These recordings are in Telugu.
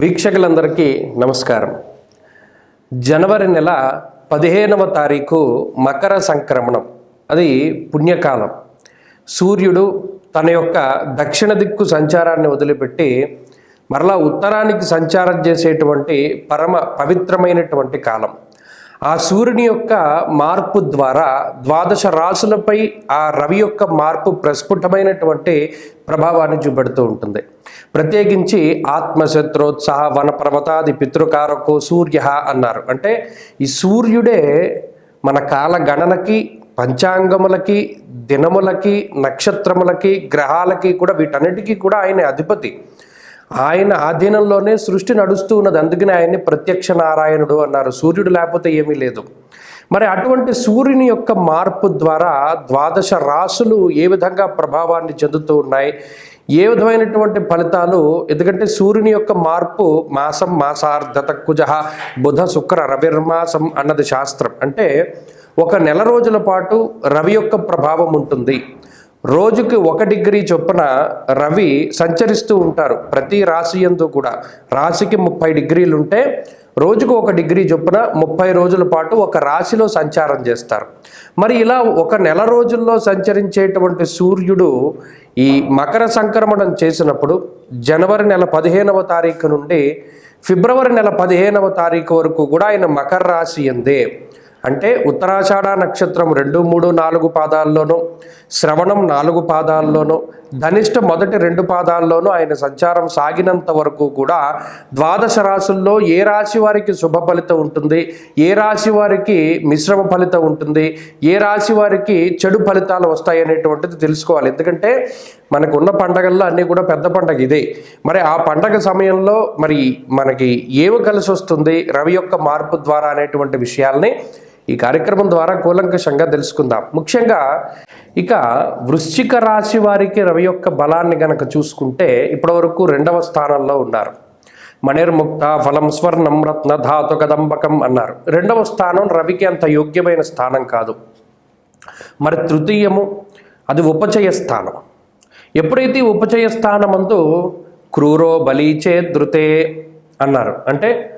వీక్షకులందరికీ నమస్కారం. జనవరి నెల పదిహేనవ తారీఖు మకర సంక్రమణం. అది పుణ్యకాలం. సూర్యుడు తన యొక్క దక్షిణ దిక్కు సంచారాన్ని వదిలిపెట్టి మరలా ఉత్తరానికి సంచారం చేసేటువంటి పరమ పవిత్రమైనటువంటి కాలం. ఆ సూర్యుని యొక్క మార్పు ద్వారా ద్వాదశ రాసులపై ఆ రవి యొక్క మార్పు ప్రస్ఫుటమైనటువంటి ప్రభావాన్ని చూపెడుతూ ఉంటుంది. ప్రత్యేకించి ఆత్మశత్రోత్సాహ వన పితృకారకు సూర్య అన్నారు. అంటే ఈ సూర్యుడే మన కాల గణనకి పంచాంగములకి దినములకి నక్షత్రములకి గ్రహాలకి కూడా వీటన్నిటికీ కూడా ఆయన అధిపతి. ఆయన ఆధీనంలోనే సృష్టి నడుస్తూ ఉన్నది. అందుకనే ఆయన్ని ప్రత్యక్ష నారాయణుడు అన్నారు. సూర్యుడు లేకపోతే ఏమీ లేదు. మరి అటువంటి సూర్యుని యొక్క మార్పు ద్వారా ద్వాదశ రాసులు ఏ విధంగా ప్రభావాన్ని చెందుతూ ఉన్నాయి? ఏ విధమైనటువంటి ఫలితాలు? ఎందుకంటే సూర్యుని యొక్క మార్పు మాసం మాసార్ధత కుజ బుధ శుక్ర రవిర్మాసం అన్నది శాస్త్రం. అంటే ఒక నెల రోజుల పాటు రవి యొక్క ప్రభావం ఉంటుంది. రోజుకి ఒక డిగ్రీ చొప్పున రవి సంచరిస్తూ ఉంటారు. ప్రతి రాశి ఎందు కూడా. రాశికి ముప్పై డిగ్రీలు ఉంటే రోజుకు ఒక డిగ్రీ చొప్పున ముప్పై రోజుల పాటు ఒక రాశిలో సంచారం చేస్తారు. మరి ఇలా ఒక నెల రోజుల్లో సంచరించేటువంటి సూర్యుడు ఈ మకర సంక్రమణం చేసినప్పుడు జనవరి నెల పదిహేనవ తారీఖు నుండి ఫిబ్రవరి నెల పదిహేనవ తారీఖు వరకు కూడా ఆయన మకర రాశి ఎందే అంటే ఉత్తరాషాఢ నక్షత్రం రెండు మూడు నాలుగు పాదాల్లోనూ శ్రవణం నాలుగు పాదాల్లోనూ ధనిష్ట మొదటి రెండు పాదాల్లోనూ ఆయన సంచారం సాగినంత వరకు కూడా ద్వాదశ రాశుల్లో ఏ రాశి వారికి శుభ ఫలితం ఉంటుంది ఏ రాశి వారికి మిశ్రమ ఫలితం ఉంటుంది ఏ రాశి వారికి చెడు ఫలితాలు వస్తాయి అనేటువంటిది తెలుసుకోవాలి. ఎందుకంటే మనకు ఉన్న పండగల్లో అన్నీ కూడా పెద్ద పండగ ఇదే. మరి ఆ పండగ సమయంలో మరి మనకి ఏమి కలిసి వస్తుంది రవి యొక్క మార్పు ద్వారా అనేటువంటి విషయాల్ని ఈ కార్యక్రమం ద్వారా కూలంకషంగా తెలుసుకుందాం. ముఖ్యంగా ఇక వృశ్చిక రాశి వారికి రవి యొక్క బలాన్ని గనక చూసుకుంటే ఇప్పటివరకు రెండవ స్థానంలో ఉన్నారు. మణిర్ముక్త ఫలం స్వర్ణం రత్న ధాతు కదంబకం అన్నారు. రెండవ స్థానం రవికి అంత యోగ్యమైన స్థానం కాదు. మరి తృతీయము అది ఉపచయ స్థానం. ఎప్పుడైతే ఉపచయ స్థానమందు క్రూరో బలీచే ధృతే అన్నారు. అంటే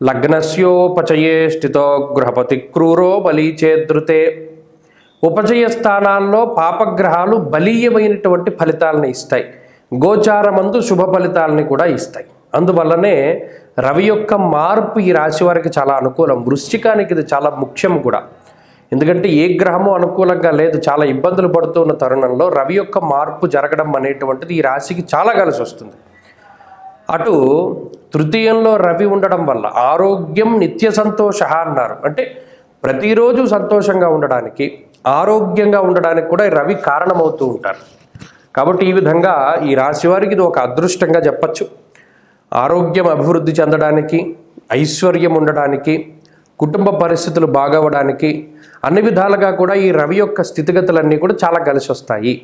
లగ్నస్యోపచయే స్థితో గృహపతి క్రూరో బలి చేద్రుతే. ఉపచయ స్థానాల్లో పాపగ్రహాలు బలీయమైనటువంటి ఫలితాలను ఇస్తాయి. గోచారమందు శుభ ఫలితాలని కూడా ఇస్తాయి. అందువల్లనే రవి యొక్క మార్పు ఈ రాశి వారికి చాలా అనుకూలం. వృశ్చికానికి ఇది చాలా ముఖ్యం కూడా. ఎందుకంటే ఏ గ్రహము అనుకూలంగా లేదు చాలా ఇబ్బందులు పడుతున్న తరుణంలో రవి యొక్క మార్పు జరగడం అనేటువంటిది ఈ రాశికి చాలా కలిసి వస్తుంది అటు తృతీయంలో రవి ఉండడం వల్ల ఆరోగ్యం నిత్య సంతోష అన్నారు. అంటే ప్రతిరోజు సంతోషంగా ఉండడానికి ఆరోగ్యంగా ఉండడానికి కూడా ఈ రవి కారణమవుతూ ఉంటారు. కాబట్టి ఈ విధంగా ఈ రాశి వారికి ఇది ఒక అదృష్టంగా చెప్పచ్చు. ఆరోగ్యం అభివృద్ధి చెందడానికి ఐశ్వర్యం ఉండడానికి కుటుంబ పరిస్థితులు బాగవడానికి అన్ని విధాలుగా కూడా ఈ రవి యొక్క స్థితిగతులన్నీ కూడా చాలా కలిసి వస్తాయి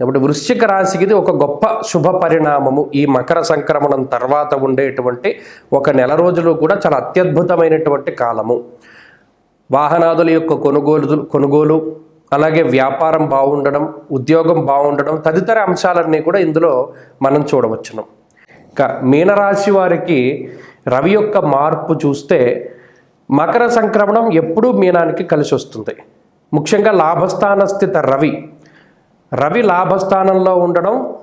కాబట్టి వృశ్చిక రాశికి ఇది ఒక గొప్ప శుభ పరిణామము. ఈ మకర సంక్రమణం తర్వాత ఉండేటువంటి ఒక నెల రోజులు కూడా చాలా అత్యద్భుతమైనటువంటి కాలము. వాహనాదుల యొక్క కొనుగోలు కొనుగోలు అలాగే వ్యాపారం బాగుండడం ఉద్యోగం బాగుండడం తదితర అంశాలన్నీ కూడా ఇందులో మనం చూడవచ్చును. ఇక మీనరాశి వారికి రవి యొక్క మార్పు చూస్తే మకర సంక్రమణం ఎప్పుడూ మీనానికి కలిసి వస్తుంది ముఖ్యంగా లాభస్థాన స్థిత రవి రవి లాభస్థానంలో ఉండడం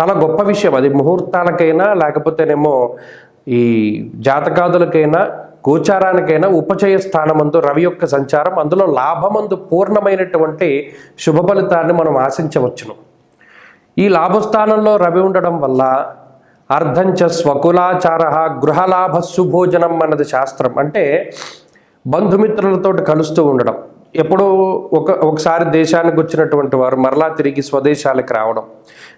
చాలా గొప్ప విషయం. అది ముహూర్తాలకైనా లేకపోతేనేమో ఈ జాతకాదులకైనా గోచారానికైనా ఉపచయ స్థానమందు రవి యొక్క సంచారం అందులో లాభమందు పూర్ణమైనటువంటి శుభ ఫలితాన్ని మనం ఆశించవచ్చును. ఈ లాభస్థానంలో రవి ఉండడం వల్ల అర్ధంచ స్వకులాచార గృహలాభ సుభోజనం అన్నది శాస్త్రం. అంటే బంధుమిత్రులతో కలుస్తూ ఉండడం. ఎప్పుడో ఒక ఒకసారి దేశానికి వచ్చినటువంటి వారు మరలా తిరిగి స్వదేశాలకు రావడం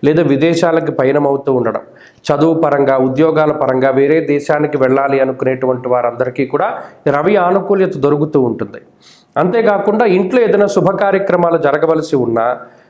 లేదా విదేశాలకు పయనమవుతూ ఉండడం చదువు పరంగా ఉద్యోగాల పరంగా వేరే దేశానికి వెళ్ళాలి అనుకునేటువంటి వారందరికీ కూడా రవి ఆనుకూల్యత దొరుకుతూ ఉంటుంది. అంతేకాకుండా ఇంట్లో ఏదైనా శుభ కార్యక్రమాలు జరగవలసి ఉన్నా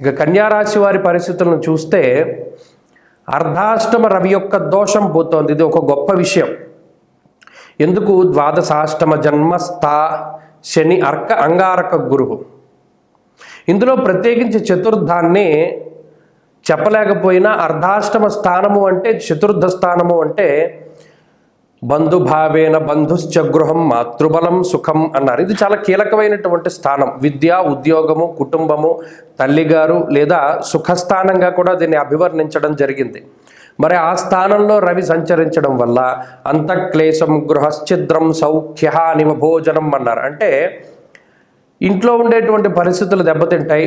ఇక కన్యారాశి వారి పరిస్థితులను చూస్తే అర్ధాష్టమ రవి యొక్క దోషం పోతోంది. ఇది ఒక గొప్ప విషయం. ఎందుకు? ద్వాదశాష్టమ జన్మస్థ శని అర్క అంగారక గురువు. ఇందులో ప్రత్యేకించి చతుర్థాన్ని చెప్పలేకపోయినా అర్ధాష్టమ స్థానము అంటే చతుర్థ స్థానము అంటే బంధుభావేన బంధుశ్చ గృహం మాతృబలం సుఖం అన్నారు. ఇది చాలా కీలకమైనటువంటి స్థానం. విద్య ఉద్యోగము కుటుంబము తల్లిగారు లేదా సుఖస్థానంగా కూడా దీన్ని అభివర్ణించడం జరిగింది. మరి ఆ స్థానంలో రవి సంచరించడం వల్ల అంతఃక్లేశం గృహశ్చిద్రం సౌఖ్య నిమభోజనం అన్నారు. అంటే ఇంట్లో ఉండేటువంటి పరిస్థితులు దెబ్బతింటాయి.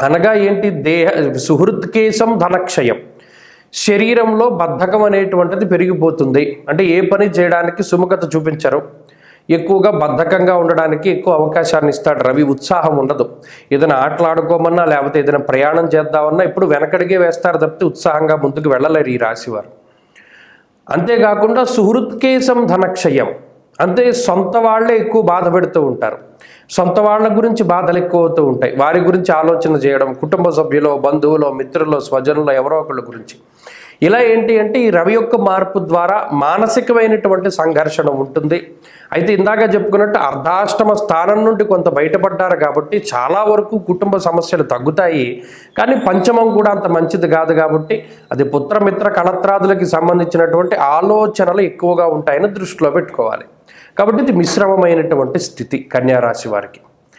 అనగా ఏంటి? దేహ సుహృత్కేశం ధనక్షయం. శరీరంలో బద్ధకం అనేటువంటిది పెరిగిపోతుంది. అంటే ఏ పని చేయడానికి సుముఖత చూపించరు. ఎక్కువగా బద్ధకంగా ఉండడానికి ఎక్కువ అవకాశాన్ని ఇస్తాడు రవి. ఉత్సాహం ఉండదు. ఏదైనా ఆటలాడుకోమన్నా లేకపోతే ఏదైనా ప్రయాణం చేద్దామన్నా ఇప్పుడు వెనకడిగే వేస్తారు తప్పితే ఉత్సాహంగా ముందుకు వెళ్ళలేరు ఈ రాశివారు. అంతేకాకుండా సుహృత్కేశం ధనక్షయం. అంతే సొంత వాళ్ళే ఎక్కువ బాధ పెడుతూ ఉంటారు. సొంత వాళ్ళ గురించి బాధలు ఎక్కువ అవుతూ ఉంటాయి. వారి గురించి ఆలోచన చేయడం కుటుంబ సభ్యులు బంధువులు మిత్రులు స్వజనులు ఎవరో ఒకళ్ళ గురించి. ఇలా ఏంటి అంటే ఈ రవి యొక్క మార్పు ద్వారా మానసికమైనటువంటి సంఘర్షణ ఉంటుంది. అయితే ఇందాక చెప్పుకున్నట్టు అర్ధాష్టమ స్థానం నుండి కొంత బయటపడ్డారు కాబట్టి చాలా వరకు కుటుంబ సమస్యలు తగ్గుతాయి. కానీ పంచమం కూడా అంత మంచిది కాదు కాబట్టి అది పుత్రమిత్ర కళత్రాదులకి సంబంధించినటువంటి ఆలోచనలు ఎక్కువగా ఉంటాయని దృష్టిలో పెట్టుకోవాలి. కాబట్టి ఇది మిశ్రమమైనటువంటి స్థితి కన్యారాశి వారికి.